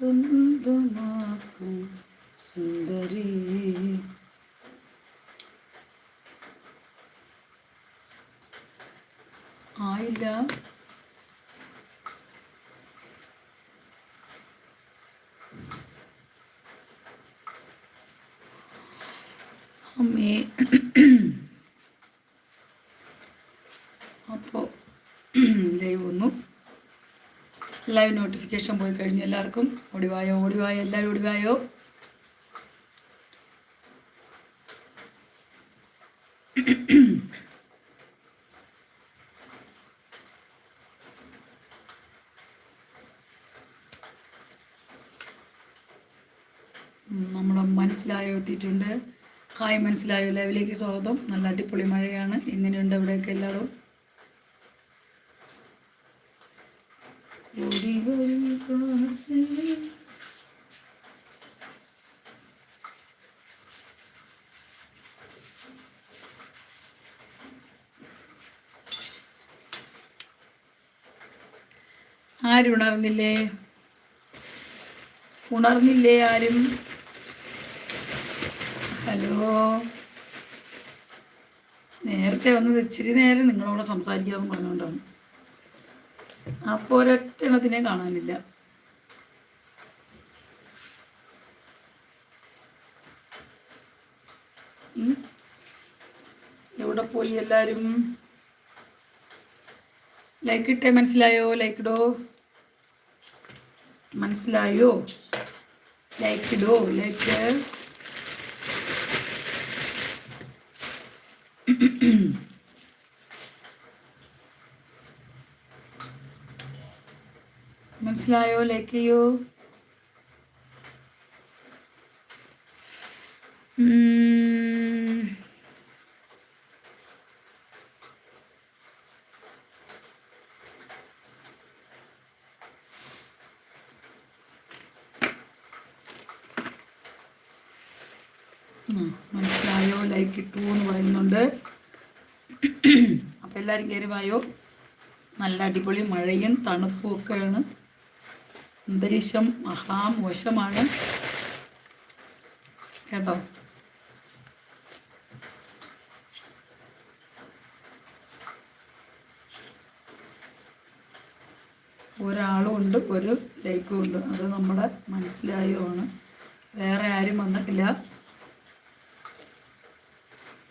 സ്വന്തമാക്കും സുന്ദരി ആയില്ല അമ്മേ അപ്പോൾ ലൈവ് വന്നു ലൈവ് നോട്ടിഫിക്കേഷൻ പോയി കഴിഞ്ഞു എല്ലാവർക്കും ഓടിവായോ ഓടിവായോ എല്ലാവരും ഓടിവായോ നമ്മുടെ മനസ്സിലായോ എത്തിയിട്ടുണ്ട്. ഹായ് മനസ്സിലായോ ലൈവിലേക്ക് സ്വാഗതം. നല്ല അടിപൊളി മഴയാണ്. എങ്ങനെയുണ്ട് ഇവിടെയൊക്കെ എല്ലാവരും ഓടി വരൂ ആരും ഉണർന്നില്ലേ? ഉണർന്നില്ലേ ആരും? ഹലോ? നേരത്തെ വന്നത് ഇച്ചിരി നേരം നിങ്ങളോട് സംസാരിക്കാമെന്ന് പറഞ്ഞുകൊണ്ടാണ്. അപ്പോൾ ഒരൊറ്റ കാണാനില്ല. എവിടെ പോയി എല്ലാരും? ലൈക്ക് ഇട്ടേ മനസ്സിലായോ? ലൈക്ക് ഇടോ? മനസ്സിലായോ? ലൈക്ക് ഇടോ? ലൈക്ക് മനസ്സിലായോ? ലൈക്ക് ചെയ്യോ മനസ്സിലായോ? ലൈക്ക് ഇട്ടു എന്ന് പറയുന്നുണ്ട്. അപ്പം എല്ലാവരും കയറി വായോ? നല്ല അടിപൊളി മഴയും തണുപ്പും ഒക്കെയാണ്. അന്തരീക്ഷം മഹാമോശമാണ് കേട്ടോ? ഒരാളും ഉണ്ട് ഒരു ലൈക്കും ഉണ്ട്. അത് നമ്മുടെ മനസ്സിലായുമാണ് വേറെ ആരും വന്നിട്ടില്ല.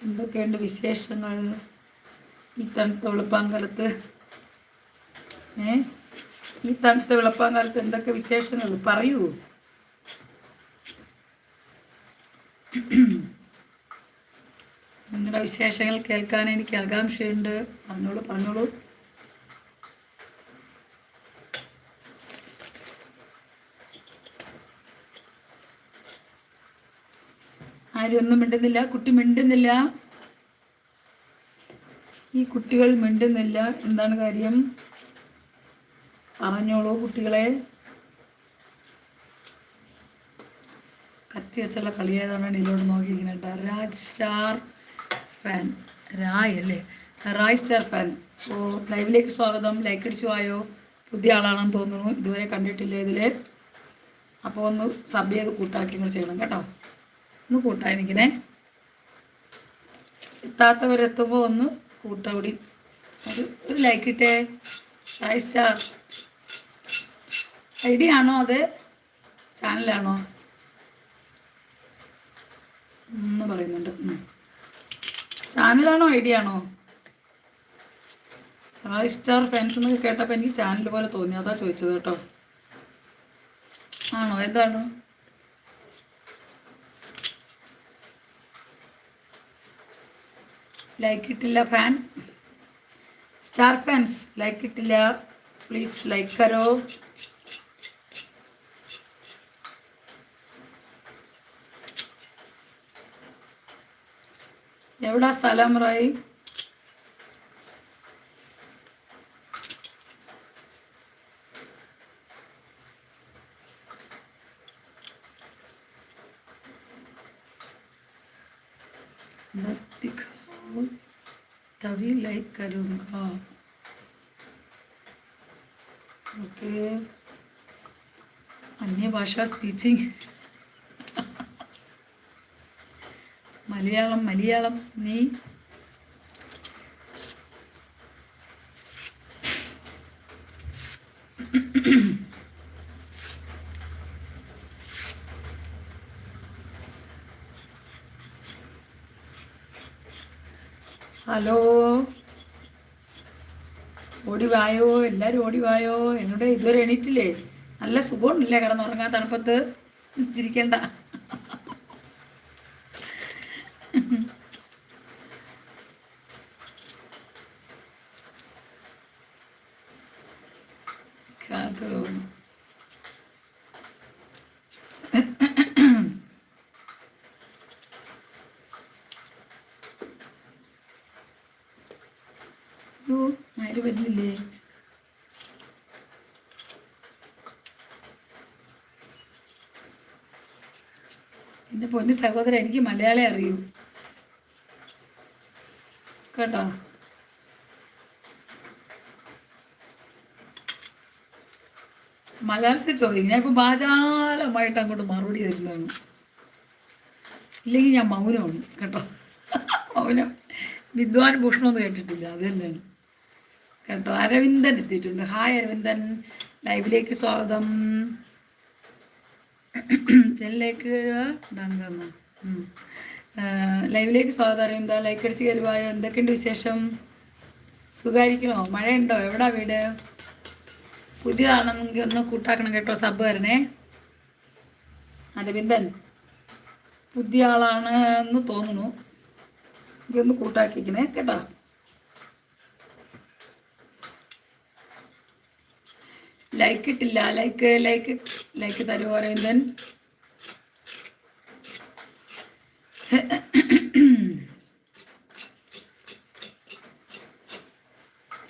എന്തൊക്കെയുണ്ട് വിശേഷങ്ങൾ? ഈ തണുത്ത വെളുപ്പാങ്കലത്ത്. ഏ? ഈ തണുത്ത വിളപ്പാൻ കാലത്ത് എന്തൊക്കെ വിശേഷങ്ങൾ പറയൂ. നിങ്ങളുടെ വിശേഷങ്ങൾ കേൾക്കാൻ എനിക്ക് ആകാംക്ഷയുണ്ട്. പറഞ്ഞോളൂ പറഞ്ഞോളൂ. ആരും ഒന്നും മിണ്ടുന്നില്ല. കുട്ടി മിണ്ടുന്നില്ല. ഈ കുട്ടികൾ മിണ്ടുന്നില്ല. എന്താണ് കാര്യം? പറഞ്ഞോളൂ കുട്ടികളെ. കത്തി വെച്ചുള്ള ഏതാണ് ഇതിലോട്ട് നോക്കിയിരിക്കുന്നത് കേട്ടോ. Raj star fan. രായ് അല്ലേ? Rai star fan. ഓ ലൈവിലേക്ക് സ്വാഗതം. ലൈക്ക് അടിച്ചു ആയോ പുതിയ ആളാണെന്ന് തോന്നുന്നു. ഇതുവരെ കണ്ടിട്ടില്ല ഇതിൽ അപ്പോൾ ഒന്ന് സബ് ചെയ്ത് കൂട്ടാക്കി നിങ്ങൾ ചെയ്യണം കേട്ടോ. ഒന്ന് കൂട്ടായി നിൽക്കണേ. എത്താത്തവരെത്തുമ്പോൾ ഒന്ന് കൂട്ടവിടി ഒരു ലൈക്ക് ഇട്ടേ. Five star. ഐ ഡി ആണോ അത്? ചാനലാണോ? എന്ന് പറയുന്നുണ്ട്. ചാനലാണോ ഐ ഡി ആണോ സ്റ്റാർ ഫാൻസ് എന്നൊക്കെ കേട്ടപ്പോൾ എനിക്ക് ചാനൽ പോലെ തോന്നി. അതാ ചോദിച്ചത് കേട്ടോ. ആണോ? എന്താണ്? ലൈക്ക് ഇട്ടില്ല ഫാൻ സ്റ്റാർ ഫാൻസ് ലൈക്ക് ഇട്ടില്ല. പ്ലീസ് ലൈക്ക് കരോ. एवढाच तलामराई मत तभी लाइक करूंगा. ओके. अन्य भाषा स्पीचिंग മലയാളം മലയാളം നീ? ഹലോ? ഓടി വായോ? എല്ലാവരും ഓടി വായോ? എന്നോട് ഇതുവരെ എണീറ്റില്ലേ? നല്ല സുഖമുണ്ടല്ലേ കിടന്നുറങ്ങാൻ തണുപ്പത്ത്? ചിരിക്കണ്ട കാത്തു അയ്യോ ആര് വരുന്നില്ലേ? എന്റെ പൊന്നു സഹോദരൻ എനിക്ക് മലയാളം അറിയൂ. കേട്ടോ? മലയാളത്തിൽ ചോദിക്കും. ഞാൻ ഇപ്പം വാചാലമായിട്ട് അങ്ങോട്ട് മറുപടി തരുന്നതാണ്. ഇല്ലെങ്കിൽ ഞാൻ മൗനമാണ്. കേട്ടോ? മൗനം. വിദ്വാൻ ഭൂഷണമെന്ന് കേട്ടിട്ടില്ല. അത് തന്നെയാണ്. കേട്ടോ. അരവിന്ദൻ എത്തിയിട്ടുണ്ട്. ഹായ് അരവിന്ദൻ. ലൈവിലേക്ക് സ്വാഗതം. ചെല്ലേക്ക് ഡങ്കമ്മ ഉം. ലൈവിലേക്ക് സ്വാഗതം അരവിന്ദ. ലൈക്ക് അടിച്ച് കരുവായ എന്തൊക്കെയുണ്ട് വിശേഷം? സുഖമായിരിക്കണോ മഴയുണ്ടോ? എവിടാ വീട്? പുതിയതാണെങ്കിൽ ഒന്ന് കൂട്ടാക്കണം കേട്ടോ സബ് വരണേ. അരവിന്ദൻ പുതിയ ആളാണ് എന്ന് തോന്നുന്നു. എനിക്കൊന്ന് കൂട്ടാക്കിക്കണേ കേട്ടോ. ലൈക്ക് ഇട്ടില്ല. ലൈക്ക് ലൈക്ക് ലൈക്ക് തരുമോ അരവിന്ദൻ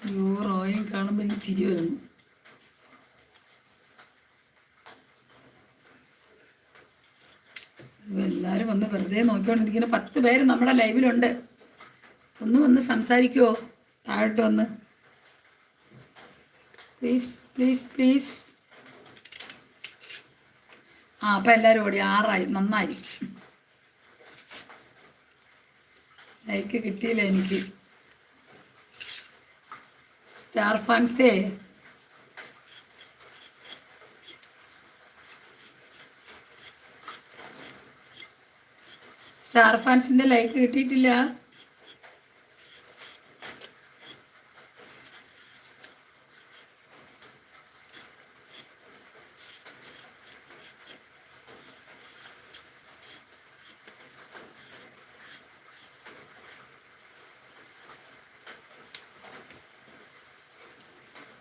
അയ്യോ കാണുമ്പോൾ എനിക്ക് ചിരി വരുന്നു. എല്ലാവരും വന്ന് വെറുതെ നോക്കിക്കൊണ്ടിരിക്കുന്ന പത്ത് പേര് നമ്മുടെ ലൈവിലുണ്ട് ഒന്ന് വന്ന് സംസാരിക്കുമോ താഴോട്ട് വന്ന്. പ്ലീസ് പ്ലീസ് പ്ലീസ് ആ അപ്പം എല്ലാവരും ഓടി. ആറായി. നന്നായി. ലൈക്ക് കിട്ടിയില്ല എനിക്ക്? സ്റ്റാർ ഫാൻസേ. സ്റ്റാർ ഫാൻസിന്റെ ലൈക്ക് കിട്ടിയിട്ടില്ല.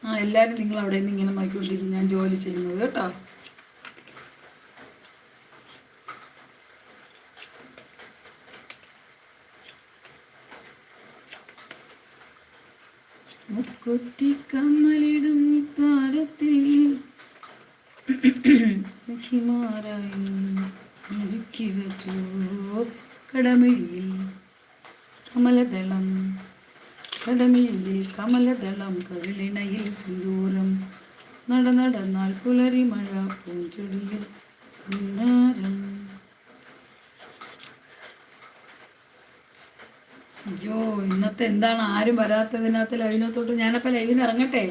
ആ എല്ലാവരും നിങ്ങൾ അവിടെ നിന്ന് ഇങ്ങനെ നോക്കിക്കൊണ്ടിരിക്കും ഞാൻ ജോലി ചെയ്യുന്നത് കേട്ടോ. മുക്കൊറ്റിക്കമ്മലിടും താരത്തിൽ സഖിമാരായി ഒരുക്കി വെച്ചു കടമിഴിയിൽ കമലദളം. കടമിഴിയിൽ കമലദളം കവിളിണയിൽ സിന്ദൂരം. നട നടന്നാൽ പുലരി മഴ പൂഞ്ചൊടിയിൽ അയ്യോ ഇന്നത്തെ എന്താണ്? ആരും വരാത്തതിനകത്ത് ലൈവിനകത്തോട്ട് ഞാനപ്പോൾ ലൈവിന് ഇറങ്ങട്ടെ?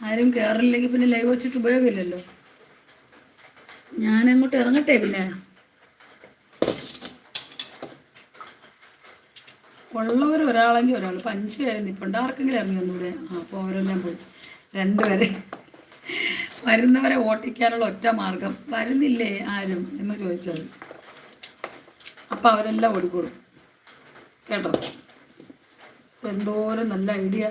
ആരും കയറില്ലെങ്കിൽ പിന്നെ ലൈവ് വെച്ചിട്ട് ഉപയോഗമില്ലല്ലോ. ഞാനങ്ങോട്ട് ഇറങ്ങട്ടെ പിന്നെ? ഉള്ളവർ ഒരാളെങ്കിൽ ഒരാൾ. ഇപ്പം അഞ്ച് പേരെ നിൽപ്പുണ്ട് ആർക്കെങ്കിലും ഇറങ്ങി ഒന്നുകൂടെ അപ്പോൾ അവരെല്ലാം പോയി. രണ്ടുപേരെ. വരുന്നവരെ ഓട്ടിക്കാനുള്ള ഒറ്റ മാർഗം. വരുന്നില്ലേ ആരും? എന്ന് ചോദിച്ചത്. അപ്പം അവരെല്ലാം ഓടിക്കോളും. കേട്ടോ? എന്തോരം നല്ല ഐഡിയ.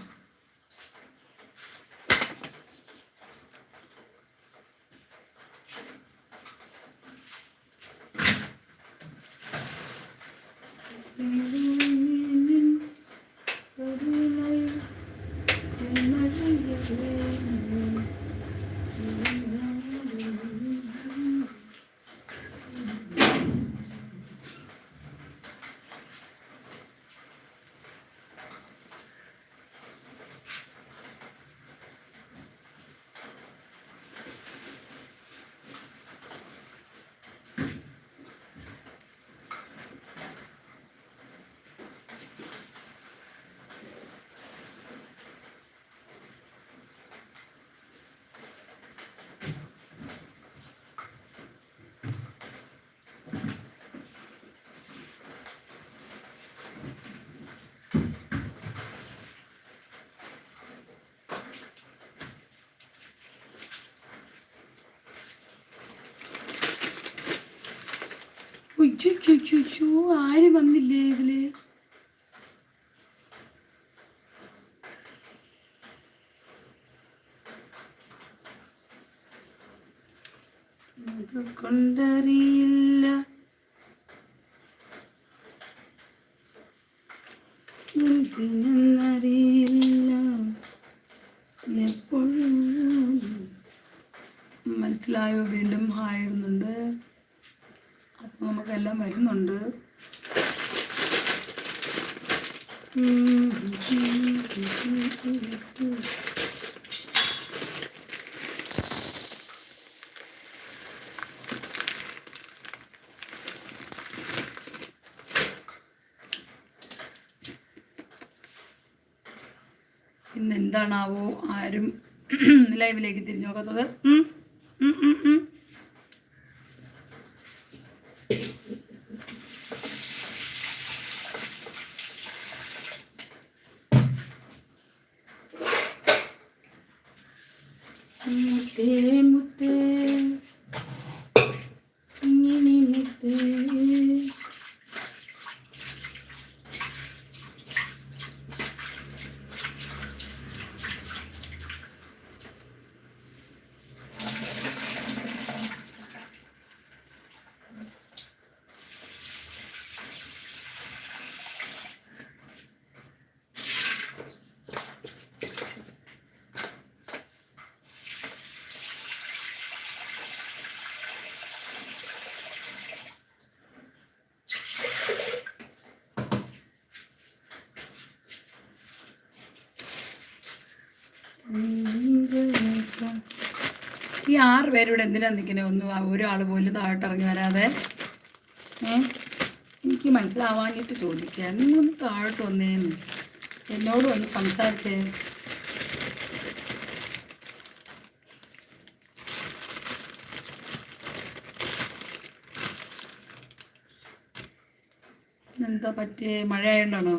ആരും വന്നില്ലേ ഇതിൽ? കൊണ്ടറിയില്ല. എന്തിനെന്നറിയില്ല എപ്പോഴും മനസ്സിലായോ? വീണ്ടും ഹായ് നമുക്കെല്ലാം വരുന്നുണ്ട്. ഇന്ന് എന്താണാവോ ആരും ലൈവിലേക്ക് തിരിഞ്ഞു നോക്കാത്തത്? Te ഈ ആറ് പേരിവിടെ എന്തിനാ നിൽക്കുന്നത് ഒന്നും ഒരാൾ പോലും താഴോട്ട് ഇറങ്ങി വരാതെ എനിക്ക് മനസ്സിലാവാനായിട്ട് ചോദിക്കുക. നിങ്ങളൊന്ന് താഴോട്ട് വന്നേന്ന് എന്നോട് ഒന്ന് സംസാരിച്ചേ. എന്താ പറ്റിയേ? മഴയായോണ്ടാണോ?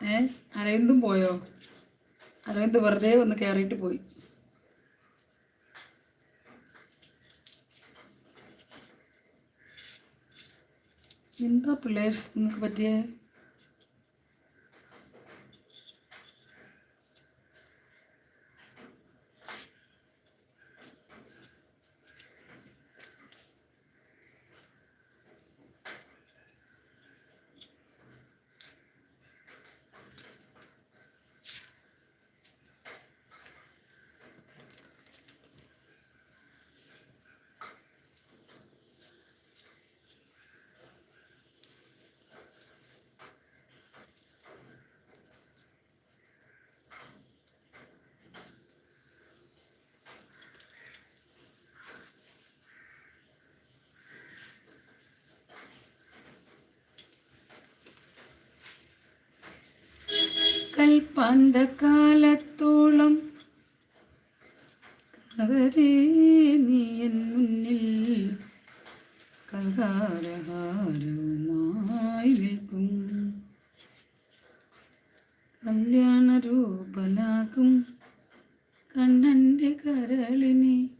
ഏ? അരവിന്ദും പോയോ? അരവിന്ദ് വെറുതെ ഒന്ന് കയറിയിട്ട് പോയി. എന്താ പിള്ളേഴ്സ് നിങ്ങൾക്ക് പറ്റിയേ കൽപ്പാന്ത കാലത്തോളം കതരേ നീ എൻ മുന്നിൽ കൽഹാരഹാരവുമായി നിൽക്കും. കല്യാണ രൂപനാകും കണ്ണന്റെ കരളിനെ